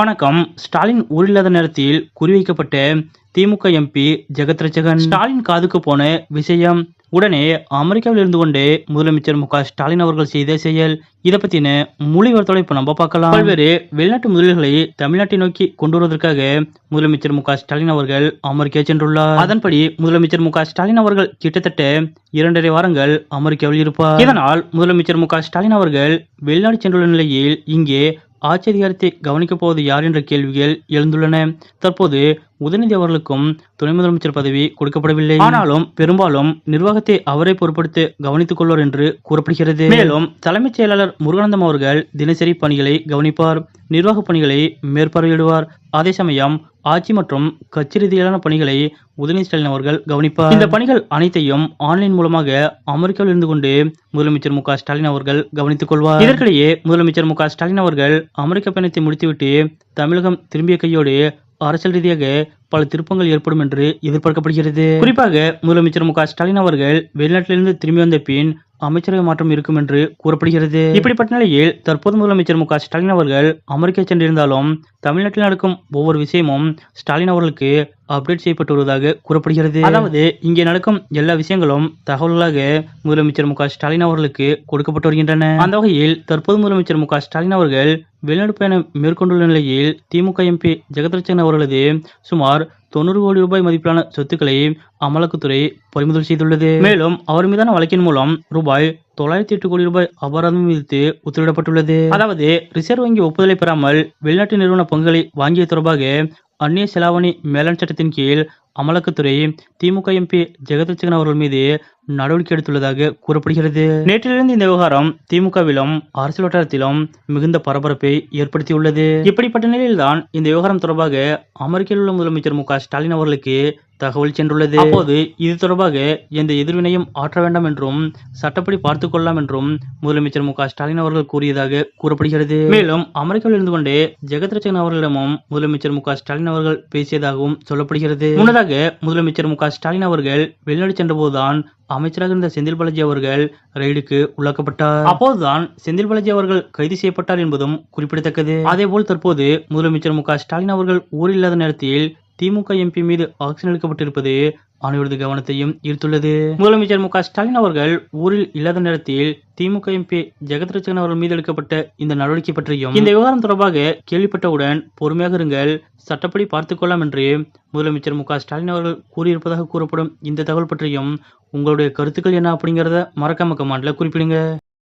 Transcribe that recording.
வணக்கம். ஸ்டாலின் ஊரில்லாத நேரத்தில் குறிவைக்கப்பட்ட திமுக எம்பி ஜெகத் ரட்சகன் ஸ்டாலின் காதுக்கு போன விஷயம் உடனே அமெரிக்காவில் இருந்து கொண்டு முதலமைச்சர் மு ஸ்டாலின் அவர்கள் செய்த செயல். இதை பத்தின மொழிவர்த்தோட இப்ப நம்ம பார்க்கலாம். பல்வேறு வெளிநாட்டு முதலீடுகளை தமிழ்நாட்டை நோக்கி கொண்டு வருவதற்காக முதலமைச்சர் மு ஸ்டாலின் அவர்கள் அமெரிக்கா சென்றுள்ளார். அதன்படி முதலமைச்சர் மு ஸ்டாலின் அவர்கள் கிட்டத்தட்ட இரண்டரை வாரங்கள் அமெரிக்காவில் இருப்பார். இதனால் முதலமைச்சர் மு ஸ்டாலின் அவர்கள் வெளிநாடு சென்றுள்ள நிலையில் இங்கே ஆச்சரியத்தை கவனிக்கப் போவது யார் என்ற கேள்விகள் எழுந்துள்ளன. தற்போது உதயநிதி அவர்களுக்கும் துணை முதலமைச்சர் பதவி கொடுக்கப்படவில்லை. ஆனாலும் பெரும்பாலும் நிர்வாகத்தை அவரே பொறுப்படுத்தி கவனித்துக் கொள்வார் என்று கூறப்படுகிறது. மேலும் தலைமைச் செயலாளர் முருகானந்தம் அவர்கள் தினசரி பணிகளை கவனிப்பார் நிர்வாக பணிகளை மேற்பார்வையிடுவார். அதே சமயம் ஆட்சி மற்றும் கட்சி ரீதியிலான பணிகளை உதயநிதி ஸ்டாலின் அவர்கள் கவனிப்பார். இந்த பணிகள் அனைத்தையும் ஆன்லைன் மூலமாக அமெரிக்காவில் இருந்து கொண்டு முதலமைச்சர் மு ஸ்டாலின் அவர்கள் கவனித்துக் கொள்வார். இதற்கிடையே முதலமைச்சர் மு ஸ்டாலின் அவர்கள் அமெரிக்க பயணத்தை முடித்துவிட்டு தமிழகம் திரும்பிய கையோடு அரசியல் ரீதியாக பல திருப்பங்கள் ஏற்படும் என்று எதிர்பார்க்கப்படுகிறது. குறிப்பாக முதலமைச்சர் மு ஸ்டாலின் அவர்கள் வெளிநாட்டிலிருந்து திரும்பி வந்த பின் அமைச்சரவை மாற்றம் இருக்கும் என்று கூறப்படுகிறது. இப்படிப்பட்ட நிலையில் தற்போது முதலமைச்சர் மு ஸ்டாலின் அவர்கள் அமெரிக்கா சென்றிருந்தாலும் தமிழ்நாட்டில் நடக்கும் ஒவ்வொரு விஷயமும் ஸ்டாலின் அவர்களுக்கு அப்டேட் செய்யப்பட்டு வருவதாக கூறப்படுகிறது. அதாவது இங்கே நடக்கும் எல்லா விஷயங்களும் தகவல்களாக முதலமைச்சர் மு ஸ்டாலின் அவர்களுக்கு கொடுக்கப்பட்டு வருகின்றன. அந்த வகையில் தற்போது முதலமைச்சர் மு ஸ்டாலின் அவர்கள் வெளிநாடு பயணம் மேற்கொண்டுள்ள நிலையில் திமுக எம்பி ஜெகத்ரட்சகன் அவர்களது சுமார் சுமார் தொண்ணூறு கோடி ரூபாய் மதிப்பிலான சொத்துக்களை அமலாக்கத்துறை பறிமுதல் செய்துள்ளது. மேலும் அவர் மீதான வழக்கின் மூலம் ரூபாய் தொள்ளாயிரத்தி எட்டு கோடி ரூபாய் அபராதம் விதித்து உத்தரவிடப்பட்டுள்ளது. அதாவது ரிசர்வ் வங்கி ஒப்புதலை பெறாமல் வெளிநாட்டு நிறுவன பங்குகளை வாங்கிய தொடர்பாக அந்நிய செலாவணி மேலாண் சட்டத்தின் கீழ் அமலாக்கத்துறை திமுக எம்பி ஜெகதட்சகன் அவர்கள் மீது நடவடிக்கை எடுத்துள்ளதாக கூறப்படுகிறது. நேற்றிலிருந்து இந்த விவகாரம் திமுகவிலும் அரசியல் வட்டாரத்திலும் மிகுந்த பரபரப்பை ஏற்படுத்தியுள்ளது. இப்படிப்பட்ட நிலையில்தான் இந்த விவகாரம் தொடர்பாக அமெரிக்காவில் உள்ள முதலமைச்சர் மு ஸ்டாலின் அவர்களுக்கு தகவல் சென்றுள்ளது. அப்போது இது தொடர்பாக எந்த எதிர்வினையும் ஆற்ற வேண்டாம் என்றும் சட்டப்படி பார்த்துக் கொள்ளலாம் என்றும் முதலமைச்சர் மு ஸ்டாலின் அவர்கள் கூறியதாக கூறப்படுகிறது. மேலும் அமெரிக்காவில் இருந்து கொண்டே ஜெகத் ரட்சகன் அவர்களிடமும் முதலமைச்சர் மு ஸ்டாலின் அவர்கள் பேசியதாகவும் சொல்லப்படுகிறது. முன்னதாக முதலமைச்சர் மு ஸ்டாலின் அவர்கள் வெளிநாடு சென்றபோதுதான் அமைச்சராக இருந்த செந்தில் பாலாஜி அவர்கள் ரெய்டுக்கு உள்ளாக்கப்பட்டார். அப்போதுதான் செந்தில் பாலாஜி அவர்கள் கைது செய்யப்பட்டார் என்பதும் குறிப்பிடத்தக்கது. அதேபோல் தற்போது முதலமைச்சர் மு க ஸ்டாலின் அவர்கள் ஊரில் இல்லாத நேரத்தில் திமுக எம்பி மீது ஆக்சிஜன் எடுக்கப்பட்டிருப்பது அனைவரது கவனத்தையும் ஈர்த்துள்ளது. முதலமைச்சர் மு க ஸ்டாலின் அவர்கள் ஊரில் இல்லாத நேரத்தில் திமுக எம்பி ஜெகத்ரட்சகன் அவர்கள் மீது எடுக்கப்பட்ட இந்த நடவடிக்கை பற்றியும் இந்த விவகாரம் தொடர்பாக கேள்விப்பட்டவுடன் பொறுமையாக இருங்கள் சட்டப்படி பார்த்துக் கொள்ளலாம் என்று முதலமைச்சர் மு க ஸ்டாலின் அவர்கள் கூறியிருப்பதாக கூறப்படும் இந்த தகவல் பற்றியும் உங்களுடைய கருத்துக்கள் என்ன அப்படிங்கிறத மறக்காம கமெண்ட்ல குறிப்பிடுங்க.